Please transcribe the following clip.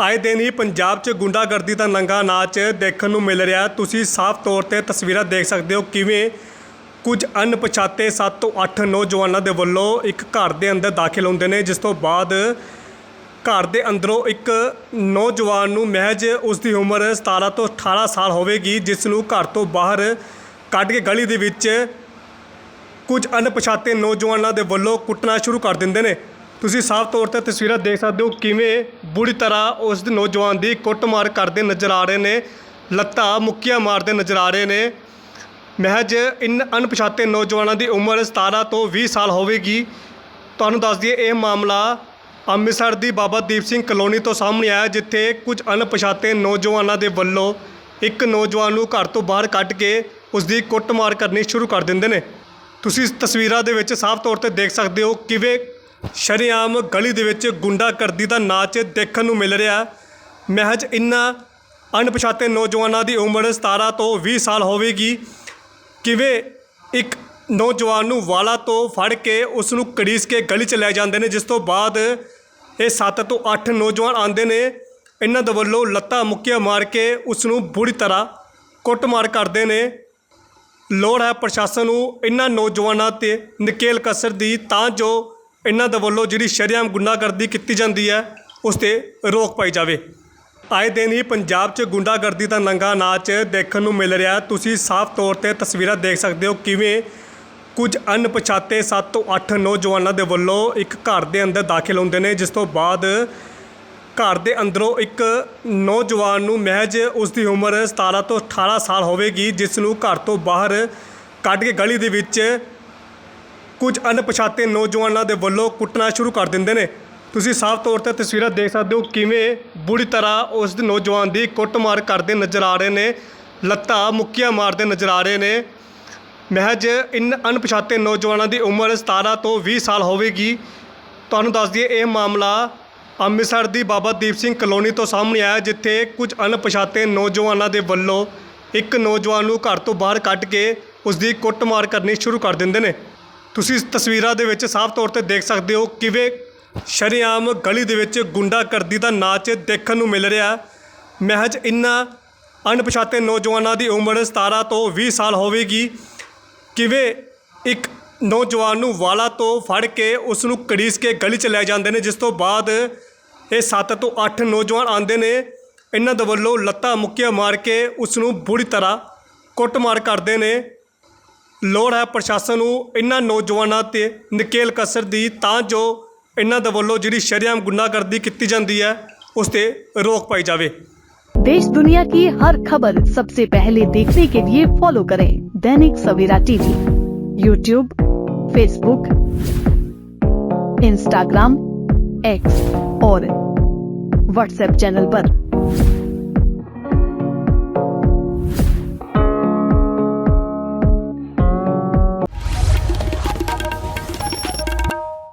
ਆਏ ਦਿਨ ਹੀ ਪੰਜਾਬ 'ਚ ਗੁੰਡਾਗਰਦੀ ਦਾ ਨੰਗਾ ਨਾਚ ਦੇਖਣ ਨੂੰ ਮਿਲ ਰਿਹਾ। ਤੁਸੀਂ ਸਾਫ਼ ਤੌਰ ਤੇ ਤਸਵੀਰਾਂ ਦੇਖ ਸਕਦੇ ਹੋ ਕਿਵੇਂ ਕੁਝ ਅਣਪਛਾਤੇ 7 ਤੋਂ 8 ਨੌਜਵਾਨਾਂ ਦੇ ਵੱਲੋਂ ਇੱਕ ਘਰ ਦੇ ਅੰਦਰ ਦਾਖਲ ਹੁੰਦੇ ਨੇ, ਜਿਸ ਤੋਂ ਬਾਅਦ ਘਰ ਦੇ ਅੰਦਰੋਂ ਇੱਕ ਨੌਜਵਾਨ ਨੂੰ ਮਹਿਜ ਉਸ ਦੀ ਉਮਰ 17 ਤੋਂ 18 ਸਾਲ ਹੋਵੇਗੀ, ਜਿਸ ਨੂੰ ਘਰ ਤੋਂ ਬਾਹਰ ਕੱਢ ਕੇ ਗਲੀ ਦੇ ਵਿੱਚ ਕੁਝ ਅਣਪਛਾਤੇ ਨੌਜਵਾਨਾਂ ਦੇ ਵੱਲੋਂ ਕੁੱਟਣਾ ਸ਼ੁਰੂ ਕਰ ਦਿੰਦੇ ਨੇ। ਤੁਸੀਂ ਸਾਫ਼ ਤੌਰ ਤੇ ਤਸਵੀਰਾਂ ਦੇਖ ਸਕਦੇ ਹੋ ਕਿਵੇਂ ਬੁਰੀ ਤਰ੍ਹਾਂ ਉਸ ਨੌਜਵਾਨ ਦੀ ਕੁੱਟਮਾਰ ਕਰਦੇ ਨਜ਼ਰ ਆ ਰਹੇ ਨੇ, ਲੱਤਾਂ ਮੁੱਕੀਆਂ ਮਾਰਦੇ ਨਜ਼ਰ ਆ ਰਹੇ ਨੇ। ਮਹਿਜ ਇਨ ਅਣਪਛਾਤੇ ਨੌਜਵਾਨਾਂ ਦੀ ਉਮਰ 17 ਤੋਂ 20 ਸਾਲ ਹੋਵੇਗੀ। ਤੁਹਾਨੂੰ ਦੱਸ ਦਈਏ, ਇਹ ਮਾਮਲਾ ਅੰਮ੍ਰਿਤਸਰ ਦੀ ਬਾਬਾ ਦੀਪ ਸਿੰਘ ਕਲੋਨੀ ਤੋਂ ਸਾਹਮਣੇ ਆਇਆ, ਜਿੱਥੇ ਕੁਝ ਅਣਪਛਾਤੇ ਨੌਜਵਾਨਾਂ ਦੇ ਵੱਲੋਂ ਇੱਕ ਨੌਜਵਾਨ ਨੂੰ ਘਰ ਤੋਂ ਬਾਹਰ ਕੱਢ ਕੇ ਉਸ ਦੀ ਕੁੱਟਮਾਰ ਕਰਨੀ ਸ਼ੁਰੂ ਕਰ ਦਿੰਦੇ ਨੇ। ਤੁਸੀਂ ਤਸਵੀਰਾਂ ਦੇ ਵਿੱਚ ਸਾਫ਼ ਤੌਰ ਤੇ ਦੇਖ ਸਕਦੇ ਹੋ ਕਿਵੇਂ ਸ਼ਰੇਆਮ ਗਲੀ ਦੇ ਵਿੱਚ ਗੁੰਡਾਗਰਦੀ ਦਾ ਨਾਚ ਦੇਖਣ ਨੂੰ ਮਿਲ ਰਿਹਾ। ਮਹਿਜ ਇਨ੍ਹਾਂ ਅਣਪਛਾਤੇ ਨੌਜਵਾਨਾਂ ਦੀ ਉਮਰ 17 ਤੋਂ 20 ਸਾਲ ਹੋਵੇਗੀ। ਕਿਵੇਂ ਇੱਕ ਨੌਜਵਾਨ ਨੂੰ ਵਾਲਾ ਤੋਂ ਫੜ ਕੇ ਉਸ ਨੂੰ ਕੜੀਸ ਕੇ ਗਲੀ 'ਚ ਲੈ ਜਾਂਦੇ ਨੇ, ਜਿਸ ਤੋਂ ਬਾਅਦ ਇਹ 7 ਤੋਂ 8 ਨੌਜਵਾਨ ਆਉਂਦੇ ਨੇ ਇਹਨਾਂ ਦੇ ਵੱਲੋਂ ਲੱਤਾਂ ਮੁੱਕੀਆਂ ਮਾਰ ਕੇ ਉਸ ਨੂੰ ਬੁਰੀ ਤਰ੍ਹਾਂ ਕੁੱਟਮਾਰ ਕਰਦੇ ਨੇ। ਲੋੜ ਹੈ ਪ੍ਰਸ਼ਾਸਨ ਨੂੰ ਇਹਨਾਂ ਨੌਜਵਾਨਾਂ ਤੇ ਨਕੇਲ ਕਸਰ ਦੀ, ਤਾਂ ਜੋ ਇਹਨਾਂ ਦੇ ਵੱਲੋਂ ਜਿਹੜੀ ਸ਼ਰੇਆਮ ਗੁੰਡਾਗਰਦੀ ਕੀਤੀ ਜਾਂਦੀ ਹੈ, ਉਸ ਤੇ ਰੋਕ ਪਾਈ ਜਾਵੇ। ਆਏ ਦਿਨ ਹੀ ਪੰਜਾਬ 'ਚ ਗੁੰਡਾਗਰਦੀ ਦਾ ਨੰਗਾ ਨਾਚ ਦੇਖਣ ਨੂੰ ਮਿਲ ਰਿਹਾ। ਤੁਸੀਂ ਸਾਫ਼ ਤੌਰ ਤੇ ਤਸਵੀਰਾਂ ਦੇਖ ਸਕਦੇ ਹੋ ਕਿਵੇਂ ਕੁਝ ਅਣਪਛਾਤੇ 7 ਤੋਂ 8 ਨੌਜਵਾਨਾਂ ਦੇ ਵੱਲੋਂ ਇੱਕ ਘਰ ਦੇ ਅੰਦਰ ਦਾਖਲ ਹੁੰਦੇ ਨੇ, ਜਿਸ ਤੋਂ ਬਾਅਦ ਘਰ ਦੇ ਅੰਦਰੋਂ ਇੱਕ ਨੌਜਵਾਨ ਨੂੰ ਮਹਿਜ ਉਸ ਦੀ ਉਮਰ 17 ਤੋਂ 18 ਸਾਲ ਹੋਵੇਗੀ, ਜਿਸ ਨੂੰ ਘਰ ਤੋਂ ਬਾਹਰ ਕੱਢ ਕੇ ਗਲੀ ਦੇ ਵਿੱਚ ਕੁਝ ਅਣਪਛਾਤੇ ਨੌਜਵਾਨਾਂ ਦੇ ਵੱਲੋਂ ਕੁੱਟਣਾ ਸ਼ੁਰੂ ਕਰ ਦਿੰਦੇ ਨੇ। ਤੁਸੀਂ ਸਾਫ਼ ਤੌਰ ਤੇ ਤਸਵੀਰਾਂ ਦੇਖ ਸਕਦੇ ਹੋ ਕਿਵੇਂ ਬੁਰੀ ਤਰ੍ਹਾਂ ਉਸ ਨੌਜਵਾਨ ਦੀ ਕੁੱਟਮਾਰ ਕਰਦੇ ਨਜ਼ਰ ਆ ਰਹੇ ਨੇ, ਲੱਤਾਂ ਮੁੱਕੀਆਂ ਮਾਰਦੇ ਨਜ਼ਰ ਆ ਰਹੇ ਨੇ। ਮਹਿਜ ਇਨ ਅਣਪਛਾਤੇ ਨੌਜਵਾਨਾਂ ਦੀ ਉਮਰ 17 ਤੋਂ 20 ਸਾਲ ਹੋਵੇਗੀ। ਤੁਹਾਨੂੰ ਦੱਸ ਦਈਏ, ਇਹ ਮਾਮਲਾ ਅੰਮ੍ਰਿਤਸਰ ਦੀ ਬਾਬਾ ਦੀਪ ਸਿੰਘ ਕਲੋਨੀ ਤੋਂ ਸਾਹਮਣੇ ਆਇਆ, ਜਿੱਥੇ ਕੁਝ ਅਣਪਛਾਤੇ ਨੌਜਵਾਨਾਂ ਦੇ ਵੱਲੋਂ ਇੱਕ ਨੌਜਵਾਨ ਨੂੰ ਘਰ ਤੋਂ ਬਾਹਰ ਕੱਢ ਕੇ ਉਸ ਦੀ ਕੁੱਟਮਾਰ ਕਰਨੀ ਸ਼ੁਰੂ ਕਰ ਦਿੰਦੇ ਨੇ। ਤੁਸੀਂ ਇਸ ਤਸਵੀਰਾਂ ਦੇ ਵਿੱਚ ਸਾਫ਼ ਤੌਰ ਤੇ ਦੇਖ ਸਕਦੇ ਹੋ ਕਿਵੇਂ ਸ਼ਰੇਆਮ ਗਲੀ ਦੇ ਵਿੱਚ ਗੁੰਡਾਗਰਦੀ ਦਾ ਨਾਚ ਦੇਖਣ ਨੂੰ ਮਿਲ ਰਿਹਾ। ਮਹਿਜ ਇਨ੍ਹਾਂ ਅਣਪਛਾਤੇ ਨੌਜਵਾਨਾਂ ਦੀ ਉਮਰ 17 ਤੋਂ 20 ਸਾਲ ਹੋਵੇਗੀ। ਕਿਵੇਂ ਇੱਕ ਨੌਜਵਾਨ ਨੂੰ ਵਾਲਾ ਤੋਂ ਫੜ ਕੇ ਉਸ ਨੂੰ ਕੜੀਸ ਕੇ ਗਲੀ 'ਚ ਲੈ ਜਾਂਦੇ ਨੇ, ਜਿਸ ਤੋਂ ਬਾਅਦ ਇਹ 7 ਤੋਂ 8 ਨੌਜਵਾਨ ਆਉਂਦੇ ਨੇ। ਇਹਨਾਂ ਦੇ ਵੱਲੋਂ ਲੱਤਾਂ ਮੁੱਕੀਆਂ ਮਾਰ ਕੇ ਉਸ ਨੂੰ ਬੁਰੀ ਤਰ੍ਹਾਂ ਕੁੱਟਮਾਰ ਕਰਦੇ ਨੇ। ਲੋੜ ਹੈ ਪ੍ਰਸ਼ਾਸਨ ਨੂੰ ਇਹਨਾਂ ਨੌਜਵਾਨਾਂ ਤੇ ਨਕੇਲ ਕਸਰ ਦੀ ਤਾਂ ਜੋ ਇਹਨਾਂ ਦੇ ਵੱਲੋਂ ਜਿਹੜੀ ਸ਼ਰੇਆਮ ਗੁੰਡਾਗਰਦੀ ਕੀਤੀ ਜਾਂਦੀ ਹੈ ਉਸ ਤੇ ਰੋਕ ਪਾਈ ਜਾਵੇ देश दुनिया की हर खबर सबसे पहले देखने के लिए फॉलो करें Dainik Savera TV YouTube Facebook Instagram X और व्हाट्सएप चैनल पर।